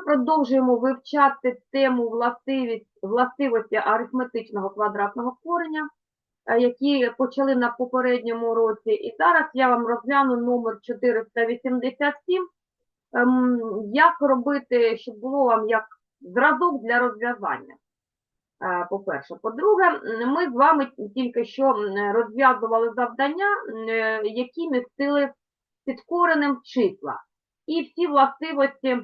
ми продовжуємо вивчати тему властивості арифметичного квадратного корення, е, які почали на попередньому році. І зараз я вам розгляну номер 487. Ем, Як робити, щоб було вам як зразок для розв'язання. Е, По-перше, по-друге, ми з вами тільки що розв'язували завдання, е, які містили під коренем числа. І всі властивості,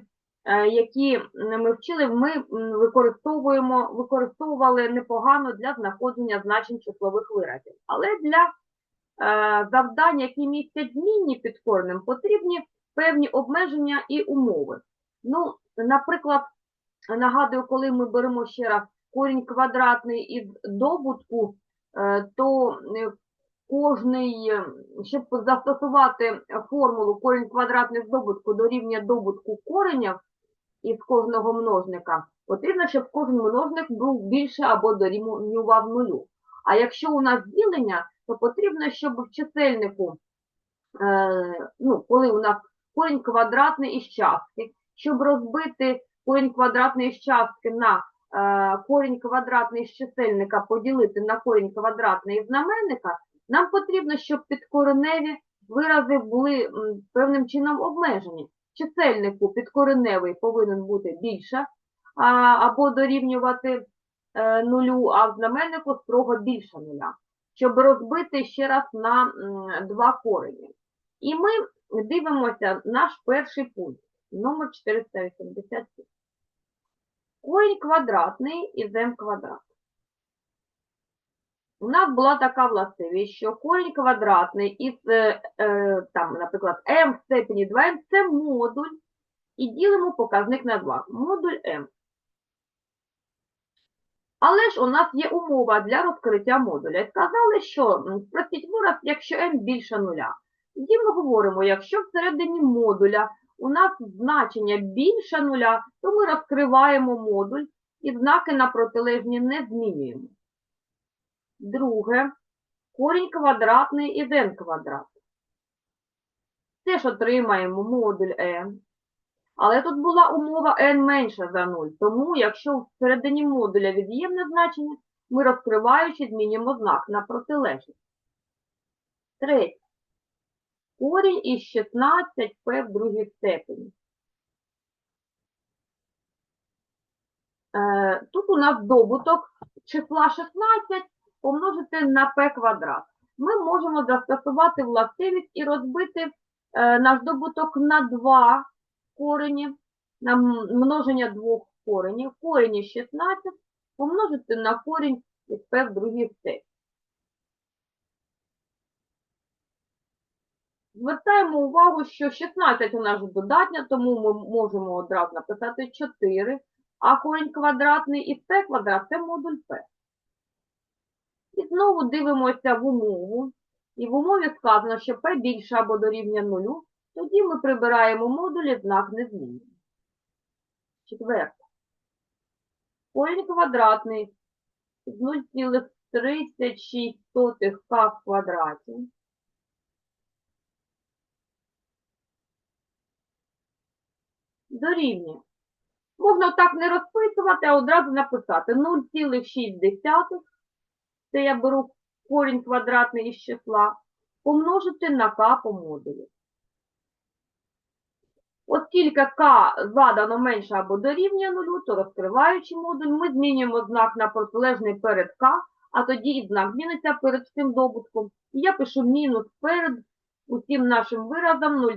які ми вчили, ми використовуємо, використовували непогано для знаходження значень числових виразів. Але для е, завдань, які містять змінні під коренем, потрібні певні обмеження і умови. Ну, наприклад, нагадую, коли ми беремо ще раз корінь квадратний із добутку, е, то е, кожний, е, щоб застосувати формулу корінь квадратний з добутку дорівнює добутку коренів із кожного множника, потрібно, щоб кожен множник був більше або дорівнював нулю. А якщо у нас ділення, то потрібно, щоб в чисельнику, е, ну, коли у нас корінь квадратний із частки, щоб розбити корінь квадратний із частки на е, корінь квадратний з чисельника поділити на корінь квадратний із знаменника, нам потрібно, щоб підкореневі вирази були певним чином обмежені. Чисельнику підкореневий повинен бути більше а, або дорівнювати е, нулю, а в знаменнику строго більше нуля, щоб розбити ще раз на м, два корені. І ми дивимося наш перший пункт, номер 487. Корінь квадратний із m квадрат. У нас була така властивість, що корінь квадратний із, е, е, там, наприклад, m в степені 2m – це модуль, і ділимо показник на 2. Модуль m. Але ж у нас є умова для розкриття модуля. Сказали, що м, спростіть вираз, якщо m більше нуля. Тоді ми говоримо, якщо всередині модуля у нас значення більше нуля, то ми розкриваємо модуль і знаки на протилежні не змінюємо. Друге, корінь квадратний із n квадрат. Теж отримаємо модуль n. Але тут була умова n менша за 0, тому якщо всередині модуля від'ємне значення, ми розкриваючи змінюємо знак на протилежність. Третє. Корінь із 16 p в другій степені. Е, Тут у нас добуток числа 16 помножити на p квадрат. Ми можемо застосувати властивість і розбити е, наш добуток на два корені, на множення двох коренів. Корінь із 16 помножити на корінь із p в другій степені. Звертаємо увагу, що 16 у нас додатня, тому ми можемо одразу написати 4, а корінь квадратний із p квадрат – це модуль p. І знову дивимося в умову. І в умові сказано, що p більше або дорівнює 0, тоді ми прибираємо модулі, знак не змінюємо. Четверте. Корінь квадратний з 0,36 k в квадраті. Дорівнює. Можна так не розписувати, а одразу написати 0,6. Це я беру корінь квадратний із числа, помножити на k по модулю. Оскільки k задано менше або дорівнює нулю, то розкриваючи модуль, ми змінюємо знак на протилежний перед k, а тоді і знак зміниться перед цим добутком. І я пишу мінус перед усім нашим виразом 0,6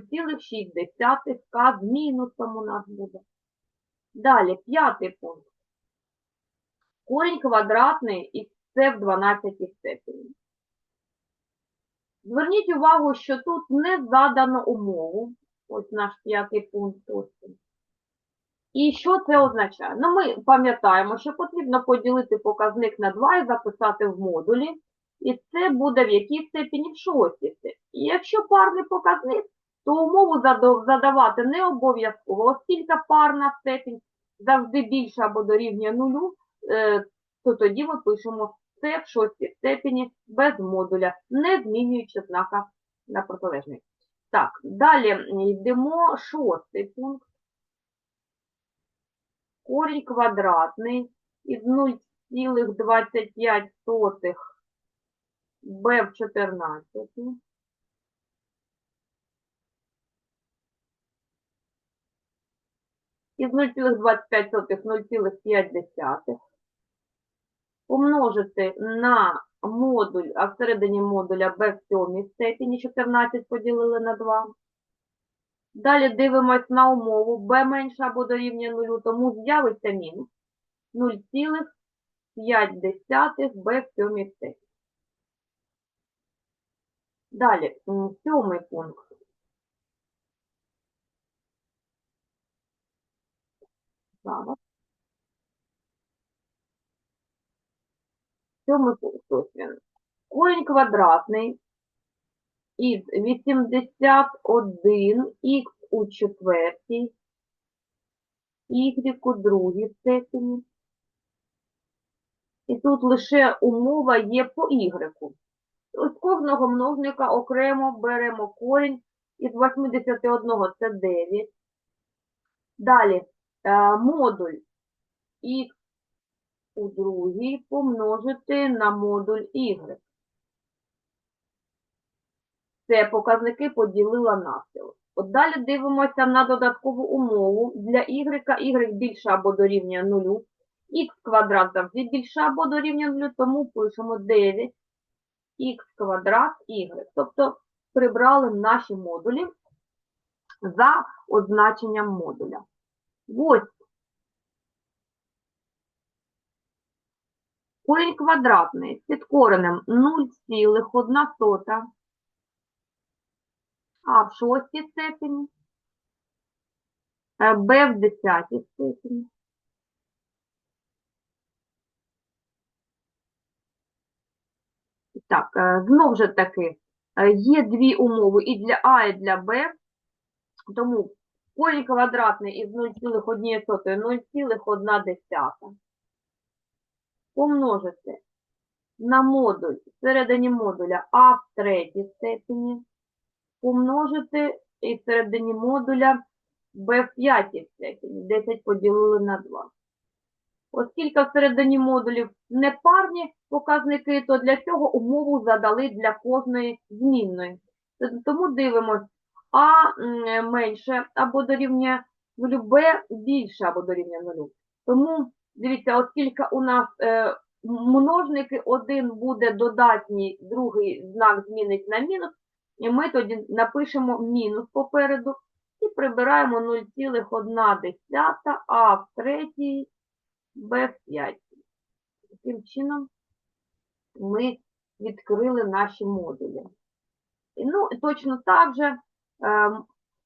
k з мінусом у нас буде. Далі, п'ятий пункт. Корінь квадратний із c в 12 степені. Зверніть увагу, що тут не задано умову. Ось наш п'ятий пункт. І що це означає? Ну, ми пам'ятаємо, що потрібно поділити показник на 2 і записати в модулі. І це буде в якій степені? В шостій степені. І якщо парний показник, то умову задавати не обов'язково, оскільки парна степінь завжди більша або дорівнює нулю, е, то тоді ми пишемо це в шостій степені без модуля, не змінюючи знака на протилежний. Так, далі йдемо шостий пункт. корінь квадратний із 0,25 b в 14. Із 0,25 0,5 помножити на модуль, а всередині модуля b в сьомій степені 14 поділили на 2. Далі дивимось на умову b менше або дорівнює 0, тому з'явиться мінус 0,5 b в сьомій степені. Далі, сьомий пункт. Зараз. Сьомий пункт. Корінь квадратний із 81 х у четвертій, y у другій степені. І тут лише умова є по y. З кожного множника окремо беремо корінь із 81 це 9. Далі е, модуль х у другій помножити на модуль y. Це показники поділила навпіл. От далі дивимося на додаткову умову. Для y y більше або дорівнює 0, х квадрат завжди більше або дорівнює 0, тому пишемо 9 х квадрат y. Тобто прибрали наші модулі за означенням модуля. Ось корінь квадратний під коренем 0,1 а в шостій степені, е, b в десятій степені. Так, е, знов же таки, е, є дві умови і для А, і для Б, тому корінь квадратний із 0,1 0,1 помножити на модуль всередині модуля А в третій степені, помножити і всередині модуля b в п'ятій степені, 10 поділили на 2. Оскільки всередині модулів непарні показники, то для цього умову задали для кожної змінної. Тому дивимось, А менше або дорівнює 0, Б більше або дорівнює 0. Тому, дивіться, оскільки у нас е, множники, один буде додатній, другий знак змінить на мінус, і ми тоді напишемо мінус попереду і прибираємо 0,1, а в третій b в п'ятій. Таким чином ми відкрили наші модулі. Ну, точно так же е,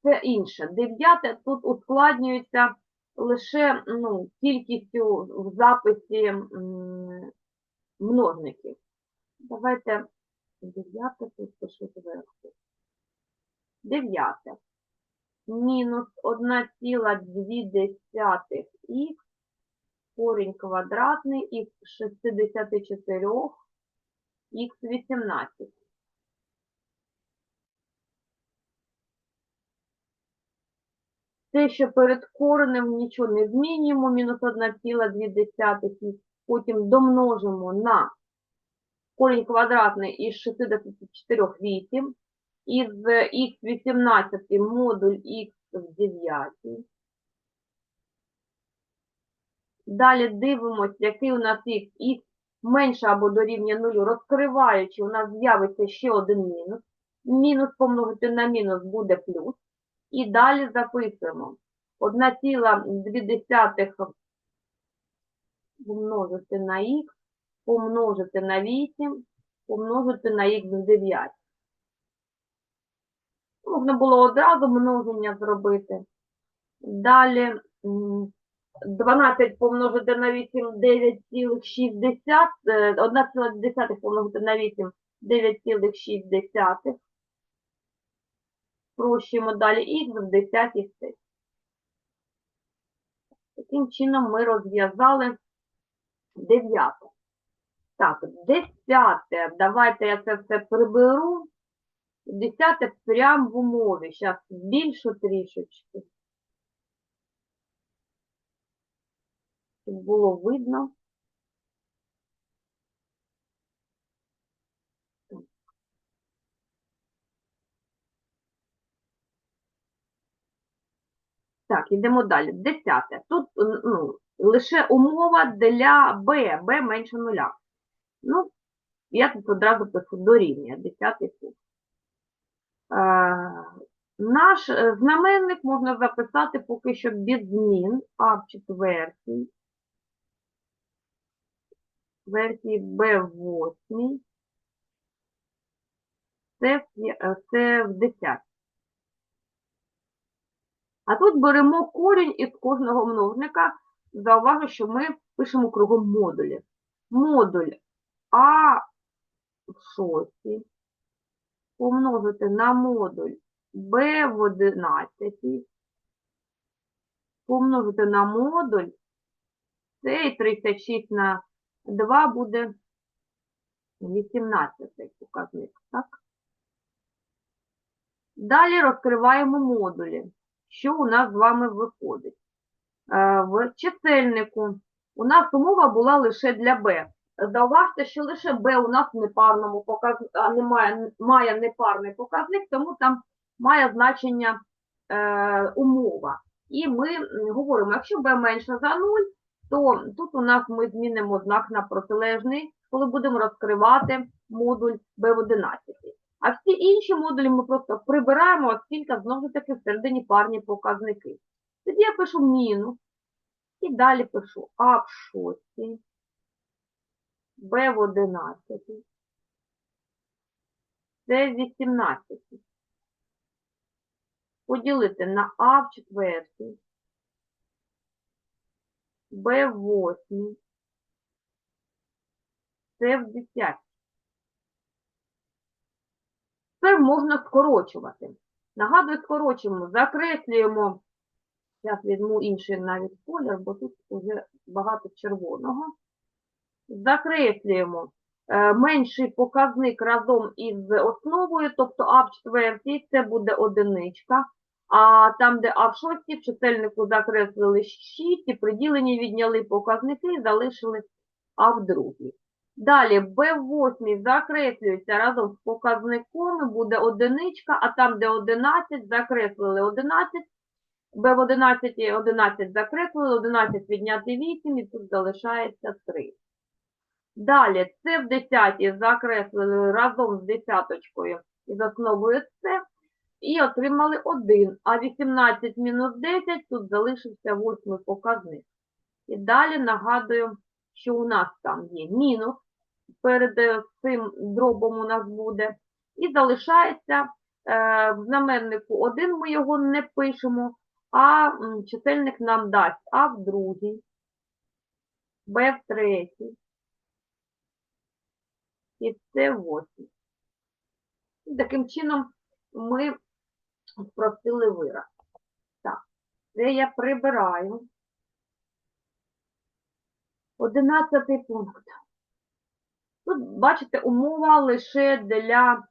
це інше. Дев'яте тут ускладнюється лише ну, кількістю в записі множників. Давайте дев'яте тут зверху. Дев'яте. Мінус 1,2х корінь квадратний із 64 х 18. Те, що перед коренем нічого не змінюємо, мінус 1,2, потім домножимо на корінь квадратний із 64 8, із х 18 модуль х в 9. Далі дивимося, який у нас х, х менше або дорівнює 0, розкриваючи, у нас з'явиться ще один мінус. Мінус помножити на мінус буде плюс. І далі записуємо 1,2 помножити на х, помножити на 8, помножити на х в 9. Можна було одразу множення зробити. Далі 12 помножити на 8 9,6, 1,10 помножити на 8 9,6. Спрощуємо далі х в 10 степені. Таким чином ми розв'язали 9. Так, 10. Давайте я це все приберу. 10 прямо в умові. Зараз збільшу трішечки. щоб було видно. Так, йдемо далі. Десяте. Тут ну, лише умова для b, b менше нуля. Ну, я тут одразу пишу дорівнює, десятий пункт. Е, наш е, знаменник можна записати поки що без змін, а в четвертій, версії b8, це, в е, це в десятій. А тут беремо корінь із кожного множника. Зауважу, що ми пишемо кругом модулі. Модуль А в шостій помножити на модуль Б в одинадцятій, помножити на модуль С і 36 на 2 буде 18 показник, так? Далі розкриваємо модулі. Що у нас з вами виходить? Е, В чисельнику у нас умова була лише для b. Зауважте, що лише b у нас непарному показнику, а немає, має непарний показник, тому там має значення е, умова. І ми говоримо, якщо b менше за 0, то тут у нас ми змінимо знак на протилежний, коли будемо розкривати модуль b в 11. А всі інші модулі ми просто прибираємо, оскільки знову ж таки всередині парні показники. Тоді я пишу мінус. І далі пишу А в 6, Б в 11, С в 18. Поділити на А в 4, Б в 8, С в 10. Це можна скорочувати. Нагадую, скорочуємо, закреслюємо, я візьму інший навіть колір, бо тут вже багато червоного. Закреслюємо е, менший показник разом із основою, тобто а в четвертій це буде одиничка. А там, де а в шостій, в чисельнику закреслили 6 і приділені відняли показники і залишили а в другій. Далі Б в восьмій закреслюється разом з показником, буде одиничка, а там, де 11, закреслили 11, Б в 11, 11 закреслили, 11 відняти 8, і тут залишається 3. Далі, це в 10 закреслили разом з десяточкою і з основою С, і отримали 1. А 18 мінус 10, тут залишився восьмий показник. І далі нагадую, що у нас там є мінус, перед е, цим дробом у нас буде. І залишається е, в знаменнику 1, ми його не пишемо, а чисельник нам дасть А в другій, Б в третій і восьмій. І Таким чином ми спростили вираз. Так, це я прибираю. Одинадцятий пункт. Тут, бачите, умова лише для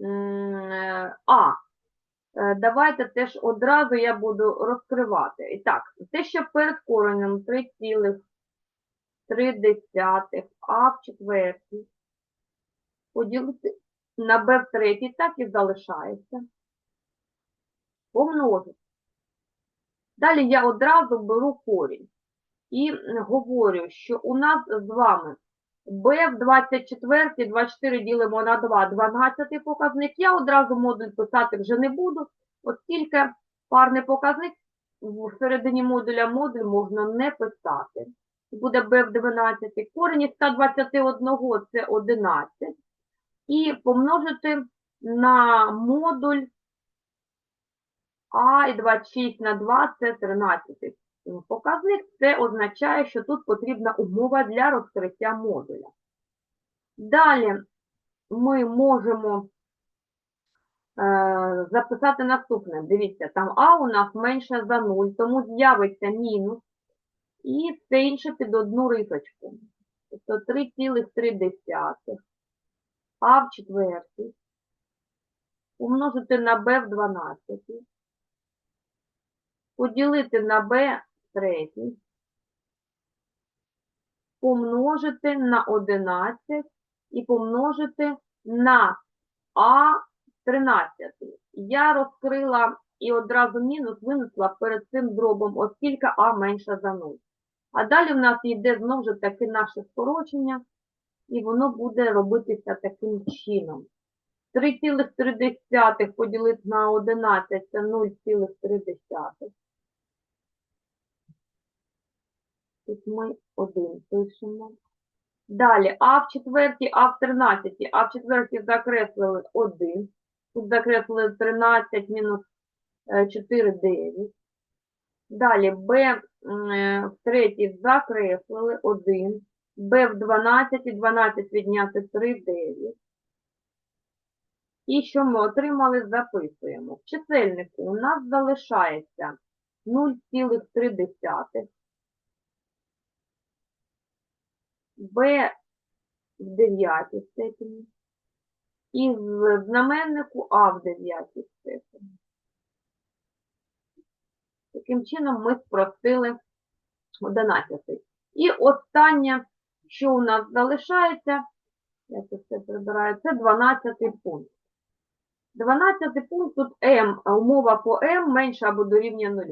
е, А. Е, Давайте теж одразу я буду розкривати. І так, те, що перед коренем 3,3 А в четвертій поділити на Б в третій, так і залишається. Помножити. Далі я одразу беру корінь і говорю, що у нас з вами b в 24, 24 ділимо на 2, 12 показник. Я одразу модуль писати вже не буду, оскільки парний показник в середині модуля модуль можна не писати. Буде b в 12, корінь із 121 це 11. І помножити на модуль а і 26 на 2 це 13 показник. Це означає, що тут потрібна умова для розкриття модуля. Далі ми можемо е, записати наступне. Дивіться, там А у нас менше за 0, тому з'явиться мінус. І це інше під одну рисочку. Тобто 3,3 А в четвертій. Умножити на Б в 12 поділити на в третій, помножити на 11 і помножити на А 13. Я розкрила і одразу мінус винесла перед цим дробом, оскільки А менше за 0. А далі в нас йде знову ж таки наше скорочення, і воно буде робитися таким чином. 3,3 поділити на 11 це 0,3. Тут ми 1 пишемо. Далі, а в четвертій, а в 13, а в четвертій закреслили 1. Тут закреслили 13 мінус е, 4, 9. Далі, b е, в третій закреслили 1. b в 12, 12 відняти 3, 9. І що ми отримали, записуємо. В чисельнику у нас залишається 0,3. B в дев'ятій степені. І в знаменнику А в дев'ятій степені. Таким чином ми спростили 11. І останнє, що у нас залишається, я це все прибираю, це 12 пункт. 12 пункт тут М, умова по М менша або дорівнює 0.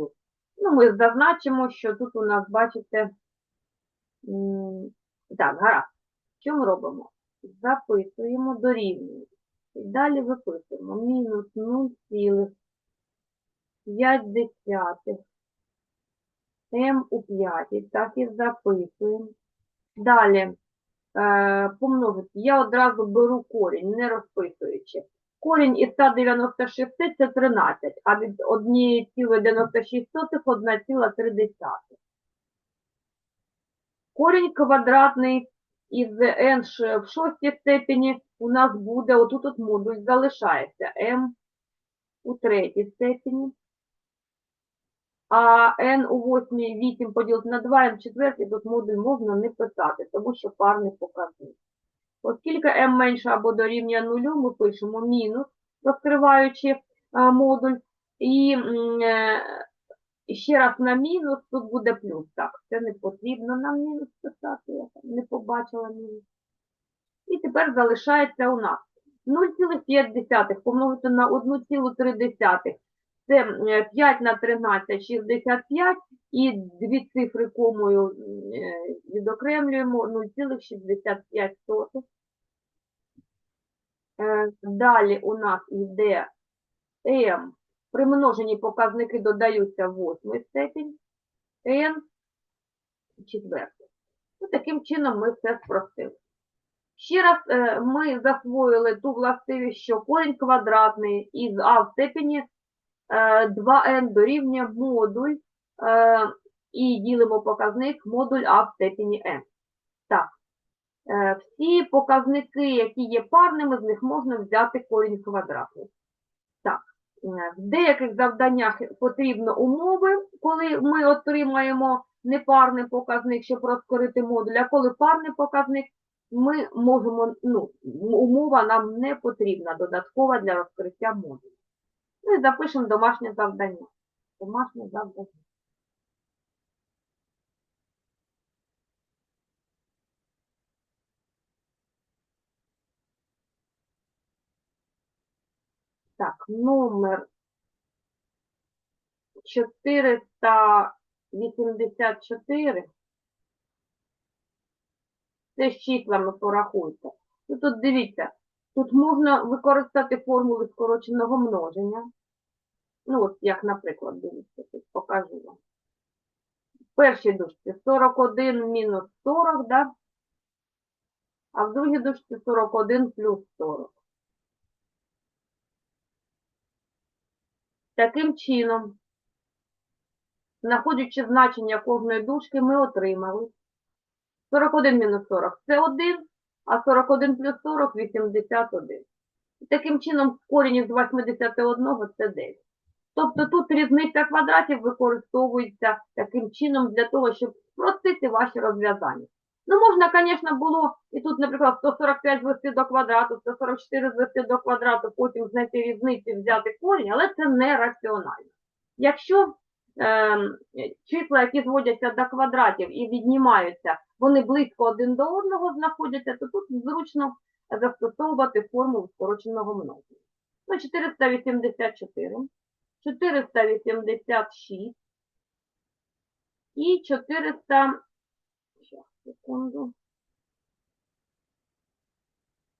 Ну, ми зазначимо, що тут у нас, бачите, так, гаразд. Що ми робимо? Записуємо дорівнює. І далі виписуємо мінус 0,5 М у п'ятій. Так і записуємо. Далі е, помножити. Я одразу беру корінь, не розписуючи. Корінь із 196 це 13, а від 1,96 1,3. Корінь квадратний із n в шостій степені у нас буде, отут от модуль залишається m у третій степені, а n у восьмій 8 поділити на 2, m в четвертій, тут модуль можна не писати, тому що парний показник. Оскільки m менше або дорівнює нулю, ми пишемо мінус, розкриваючи модуль, і е, і ще раз на мінус, тут буде плюс. Так, це не потрібно нам мінус писати, я не побачила мінус. І тепер залишається у нас 0,5 помножити на 1,3. Це е, 5 на 13, 65, і дві цифри комою е, відокремлюємо 0,65. Е, Далі у нас йде m. При множенні показники додаються в восьмий степінь, n четвертий. Ну, таким чином ми все спростили. Ще раз е, ми засвоїли ту властивість, що корінь квадратний із а в степені е, 2n дорівнює модуль е, і ділимо показник модуль а в степені n. Так, е, всі показники, які є парними, з них можна взяти корінь квадратний. В деяких завданнях потрібно умови, коли ми отримаємо непарний показник, щоб розкорити модуль, а коли парний показник, ми можемо, ну, умова нам не потрібна додаткова для розкриття модуля. Ну і запишемо домашнє завдання. Домашнє завдання. Так, номер 484. Це з числами порахуйте. Ну, тут дивіться, тут можна використати формули скороченого множення. Ну, от як, наприклад, дивіться, тут покажу вам. В першій дужці 41 мінус 40, да? а в другій дужці 41 плюс 40. Таким чином, знаходячи значення кожної дужки, ми отримали 41 мінус 40 – це 1, а 41 плюс 40 – 81. І таким чином, корінь із 81 – це 9. Тобто тут різниця квадратів використовується таким чином для того, щоб спростити ваші розв'язання. Ну, можна, звісно, було і тут, наприклад, 145 звести до квадрату, 144 звести до квадрату, потім знайти різницю взяти корінь, але це не раціонально. Якщо ем, числа, які зводяться до квадратів і віднімаються, вони близько один до одного знаходяться, то тут зручно застосовувати формулу скороченого множення. Ну, 484, 486 і 400, щас, секунду,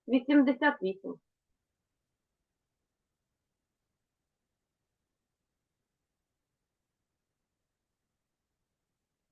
88.